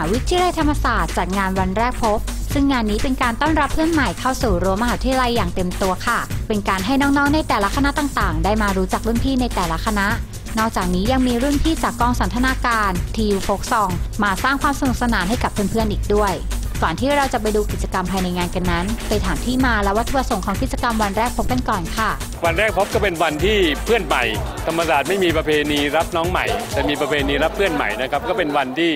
าวิทยาลัยธรรมศาสตร์จัดงานวันแรกพบ ซึ่งงานนี้เป็นการต้อนรับเพื่อนใหม่เข้าสู่รั้วมหาวิทยาลัยอย่างเต็มตัวค่ะ เป็นการให้น้องๆในแต่ละคณะต่างๆ ได้มารู้จักรุ่นพี่ในแต่ละคณะ นอกจากนี้ยังมีรุ่นพี่จากกองสันทนาการทีวโฟกซอง มาสร้างความสนุกสนานให้กับเพื่อนๆอีกด้วย ก่อนที่เราจะไปดูกิจกรรมภายในงานกันนั้น ไปถามที่มาและวัตถุประสงค์ของกิจกรรมวันแรกพบกันก่อนค่ะ วันแรกพบก็เป็นวันที่เพื่อนใหม่ ธรรมศาสตร์ไม่มีประเพณีรับน้องใหม่ แต่มีประเพณีรับเพื่อนใหม่นะครับก็เป็นวันที่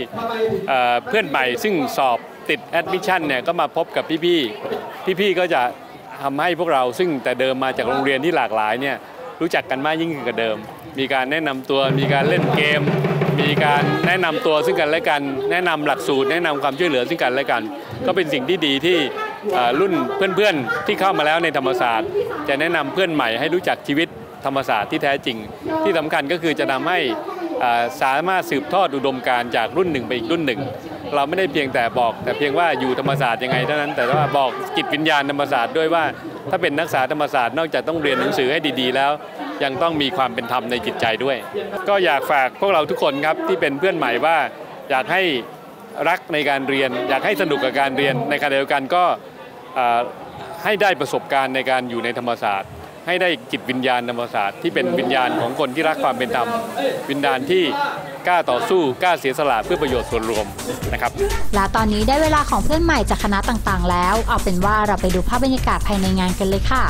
เอ่อเพื่อนใหม่ ซึ่งสอบติดแอดมิชชั่นเนี่ยก็มาพบกับพี่ๆพี่ๆก็จะทำให้พวกเราซึ่งแต่เดิมมาจากโรงเรียนที่หลากหลายเนี่ยรู้จักกันมากยิ่งขึ้นกว่าเดิม มีการแนะนำตัวมีการเล่นเกม มีการแนะนำตัวซึ่งกันและกัน แนะนำหลักสูตร แนะนำความช่วยเหลือซึ่งกันและกัน ก็เป็นสิ่งที่ดีที่รุ่นเพื่อนๆที่เข้ามาแล้วในธรรมศาสตร์ จะแนะนำเพื่อนใหม่ให้รู้จักชีวิตธรรมศาสตร์ที่แท้จริง ที่สำคัญก็คือจะทำให้สามารถสืบทอดอุดมการจากรุ่นหนึ่งไปอีกรุ่นหนึ่ง เราไม่ได้เพียงแต่บอก แต่เพียงว่าอยู่ธรรมศาสตร์ยังไงเท่านั้น แต่ว่าบอกจิตวิญญาณธรรมศาสตร์ด้วยว่า ถ้าเป็นนักศึกษาธรรมศาสตร์นอกจากต้องเรียนหนังสือให้ดี ๆ แล้ว ยังต้องมีความเป็นธรรมในจิตใจด้วย ก็อยากฝากพวกเราทุกคนครับที่เป็นเพื่อนใหม่ว่า อยากให้รักในการเรียน อยากให้สนุกกับการเรียนในขณะเดียวกันก็ให้ได้ประสบการณ์ในการอยู่ในธรรมศาสตร์ ให้ได้จิตวิญญาณธรรมศาสตร์ที่เป็นวิญญาณของคนที่รักความเป็นธรรม วิญญาณที่กล้าต่อสู้กล้าเสียสละเพื่อประโยชน์ส่วนรวมนะครับ และตอนนี้ได้เวลาของเพื่อนใหม่จากคณะต่างๆ แล้ว เอาเป็นว่าเราไปดูภาพบรรยากาศภายในงานกันเลยค่ะ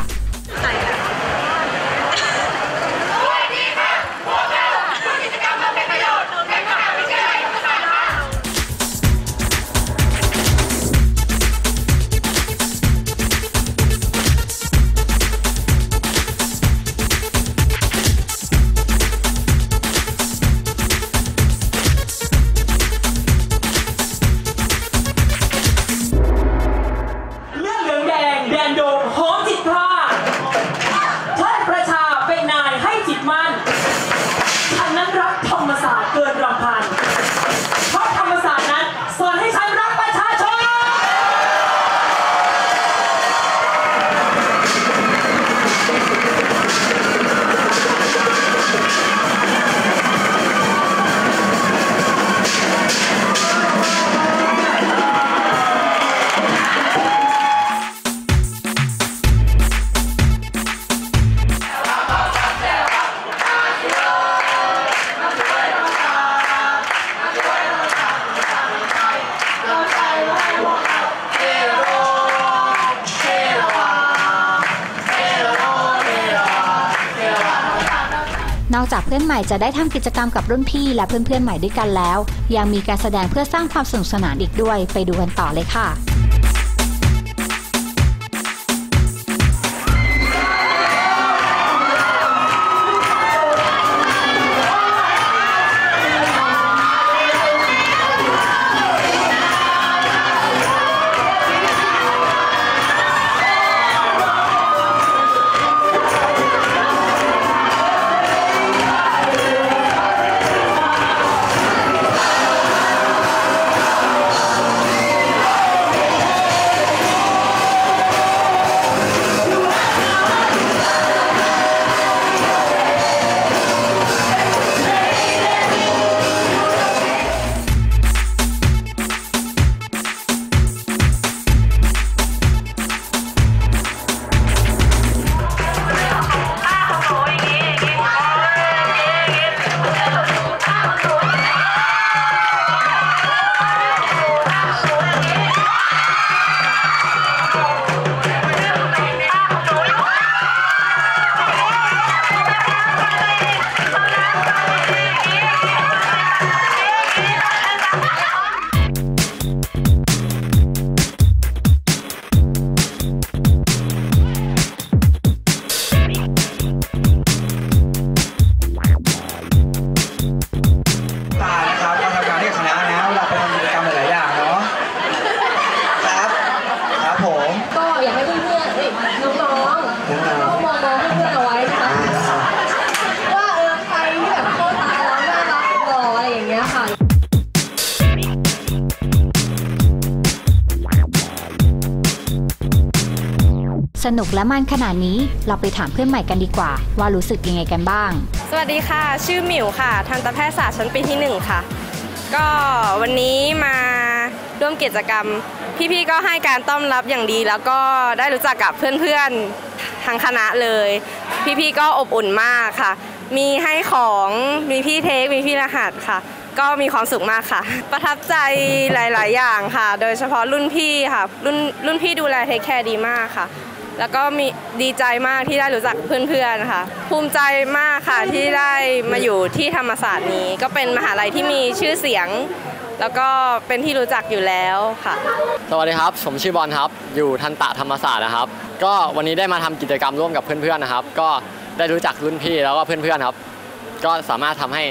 นอกจากเพื่อนใหม่จะได้ทำกิจกรรมกับรุ่นพี่และเพื่อนๆใหม่ด้วยกันแล้ว ยังมีการแสดงเพื่อสร้างความสนุกสนานอีกด้วย ไปดูกันต่อเลยค่ะ สนุกและมันขนาดนี้เราไปถามเพื่อนใหม่กันดีกว่า ว่ารู้สึกยังไงกันบ้าง สวัสดีค่ะ ชื่อหมิวค่ะ ทันตแพทยศาสตร์ชั้นปีที่ 1 ค่ะ ก็วันนี้มาร่วมกิจกรรม พี่ๆก็ให้การต้อนรับอย่างดี แล้วก็ได้รู้จักกับเพื่อนๆทั้งคณะเลย พี่ๆก็อบอุ่นมากค่ะ มีให้ของมีพี่เทคมีพี่รหัสค่ะก็มีความสุขมากค่ะ ประทับใจหลาย ๆ อย่างค่ะ โดยเฉพาะรุ่นพี่ค่ะ รุ่นรุ่นพี่ดูแลเทคแคร์ดีมากค่ะ แล้วก็มีดีใจมากที่ได้รู้จักเพื่อนๆค่ะ ภูมิใจมากค่ะที่ได้มาอยู่ที่ธรรมศาสตร์นี้ ก็เป็นมหาลัยที่มีชื่อเสียง แล้วก็เป็นที่รู้จักอยู่แล้วค่ะ สวัสดีครับ ผมชื่อบอลครับ อยู่ทันตะธรรมศาสตร์นะครับ ก็วันนี้ได้มาทำกิจกรรมร่วมกับเพื่อนๆนะครับ ก็ได้รู้จักรุ่นพี่แล้วก็เพื่อนๆครับ ก็สามารถทำให้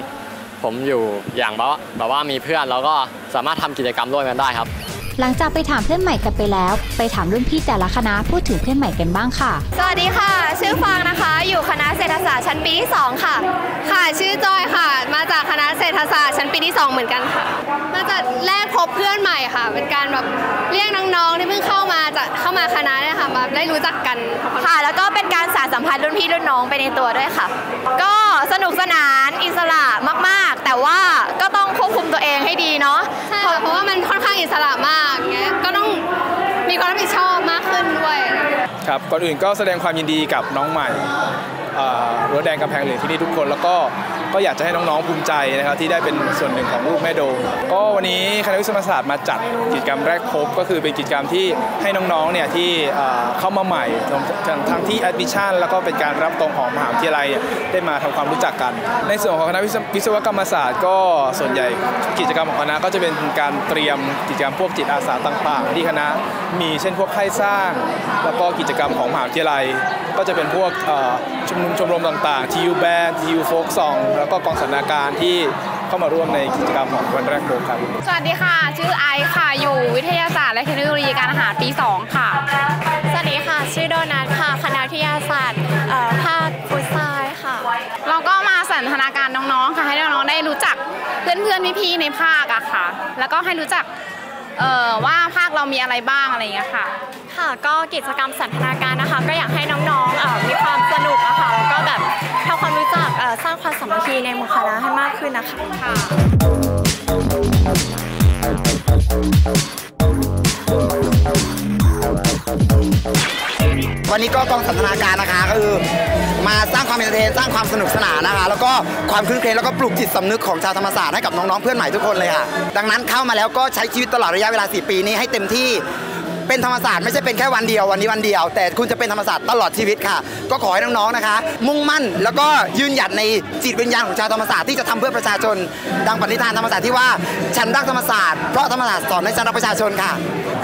ผมอยู่อย่างแบบว่าแบบว่ามีเพื่อนแล้วก็สามารถทำกิจกรรมร่วมกันได้ครับ หลังจากไปถามเพื่อนใหม่กันไปแล้ว ไปถามรุ่นพี่แต่ละคณะพูดถึงเพื่อนใหม่กันบ้างค่ะ สวัสดีค่ะ ชื่อฟางนะคะ อยู่คณะเศรษฐศาสตร์ชั้นปีที่ 2 ค่ะ ค่ะชื่อจอยค่ะ มาจากคณะเศรษฐศาสตร์ชั้นปีที่ 2 เหมือนกันค่ะ มาจากแรกพบเพื่อนใหม่ค่ะ เป็นการแบบเรียกน้องๆที่เพิ่งเข้ามาจะเข้ามาคณะเนี่ยค่ะมาได้รู้จักกันค่ะ แล้วก็เป็นการสานสัมพันธ์รุ่นพี่รุ่นน้องไปในตัวด้วยค่ะ ก็สนุกสนานอิสระมาก ๆ แต่ว่าก็ต้องควบคุมตัวเองให้ดีเนาะใช่เพราะว่ามันค่อนข้างอิสระมากเงี้ยก็ต้องมีความรับผิดชอบมากขึ้นด้วย ครับก่อนอื่นก็แสดงความยินดีกับน้องใหม่รั้วแดงกำแพงเหลืองที่นี่ทุกคน แล้วก็ ก็อยากจะให้น้องๆภูมิใจนะครับที่ได้เป็นส่วนหนึ่งของลูกแม่โดมก็วันนี้คณะวิศวศาสตร์มาจัดกิจกรรมแรกพบก็คือเป็นกิจกรรมที่ให้น้องๆเนี่ยที่เข้ามาใหม่ทั้งทั้งที่ admission แล้วก็เป็นการรับตรงของมหาวิทยาลัยได้มาทำความรู้จักกัน ในส่วนของคณะวิศววิศวกรรมศาสตร์ ก็ส่วนใหญ่กิจกรรมของคณะก็จะเป็นการเตรียมกิจกรรมพวกจิตอาสาต่าง ๆ ที่คณะมีเช่นพวกค่ายสร้าง แล้วก็กิจกรรมของมหาวิทยาลัยก็จะเป็นพวกเอ่อชุมนุมชมรมต่างๆ TU Band TU Folk Song แล้วก็กองสรรณาการที่เข้ามาร่วมในกิจกรรมของวันแรกโบครับ สวัสดีค่ะ ชื่อไอซ์ค่ะ อยู่วิทยาศาสตร์และเทคโนโลยีการอาหารปี 2 ค่ะ สวัสดีค่ะ ชื่อโดนัทค่ะ คณะวิทยาศาสตร์เอ่อภาคฟุตซาลค่ะ เราก็มาสันทนาการน้องๆ ค่ะ ให้น้องๆ ได้รู้จักเพื่อนๆ พี่ๆ ในภาคอะค่ะ แล้วก็ให้รู้จักเอ่อว่าภาคเรามีอะไรบ้างอะไรอย่างเงี้ยค่ะ ค่ะก็กิจกรรมสันทนาการนะคะ ก็อยากให้น้องๆมีความสนุกอะคะแล้วก็แบบทำความรู้จักสร้างความสามัคคีในหมู่คณะให้มากขึ้นนะคะค่ะวันนี้ก็กองสันทนาการนะคะก็คือมาสร้างความเอนเตอร์เทนสร้างความสนุกสนานนะคะ แล้วก็ความคลื้นเครงแล้วก็ปลุกจิตสำนึกของชาวธรรมศาสตร์ให้กับน้องๆเพื่อนใหม่ทุกคนเลยค่ะ ดังนั้นเข้ามาแล้วก็ใช้ชีวิตตลอดระยะเวลา 4 ปีนี้ให้เต็มที่ เป็นธรรมศาสตร์ไม่ใช่เป็นแค่วันเดียววันนี้วันเดียว แต่คุณจะเป็นธรรมศาสตร์ตลอดชีวิตค่ะ ก็ขอให้น้องๆนะคะ มุ่งมั่นแล้วก็ยืนหยัดในจิตวิญญาณของชาวธรรมศาสตร์ที่จะทำเพื่อประชาชน ดังปณิธานธรรมศาสตร์ที่ว่าฉันรักธรรมศาสตร์เพราะธรรมศาสตร์สอนให้ฉันรักประชาชนค่ะ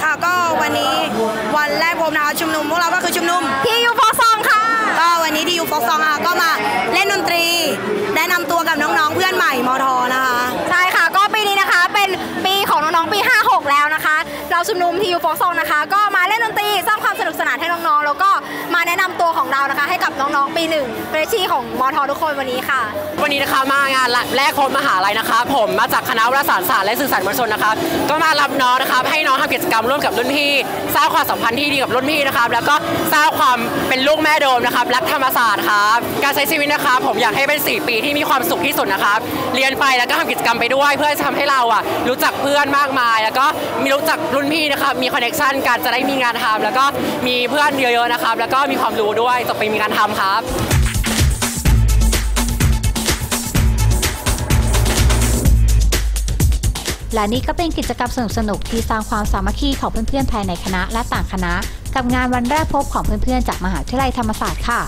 ค่ะก็วันนี้วันแรกพบนะคะชุมนุมพวกเราก็คือชุมนุมที่ยูโฟซองค่ะก็วันนี้ที่ยูโฟซองค่ะก็มาเล่นดนตรีแนะนำตัวกับน้องๆเพื่อนใหม่มท ชุมนุมที่ยูโฟซองนะคะ ก็มาเล่นดนตรีสร้างความสนุกสนานให้น้องๆ แล้วก็มา ของเรานะคะ ให้กับน้องๆปีหนึ่งเฟรชชี่ของมททุกคนวันนี้ค่ะ วันนี้นะคะมางานแรกพบมหาลัยนะคะ ผมมาจากคณะวารสารศาสตร์และสื่อสารมวลชนนะคะก็มารับน้องนะคะให้น้องทำกิจกรรมร่วมกับรุ่นพี่สร้างความสัมพันธ์ที่ดีกับรุ่นพี่นะครับแล้วก็สร้างความเป็นลูกแม่โดมนะครับรักธรรมศาสตร์ครับการใช้ชีวิตนะคะ ผมอยากให้เป็น 4 ปีที่มีความสุขที่สุดนะครับเรียนไปแล้วก็ทำกิจกรรมไปด้วย เพื่อจะทำให้เราอะรู้จักเพื่อนมากมาย แล้วก็มีรู้จักรุ่นพี่นะครับมีคอนเนคชันกันจะได้มีงานทำแล้วก็มีเพื่อนเยอะๆนะครับแล้วก็มีความรู้ด้วยจบไปมีการทำครับและนี่ก็เป็นกิจกรรมสนุกๆที่สร้างความสามัคคีของเพื่อนๆภายในคณะและต่างคณะ กับงานวันแรกพบของเพื่อนๆจากมหาวิทยาลัยธรรมศาสตร์ค่ะ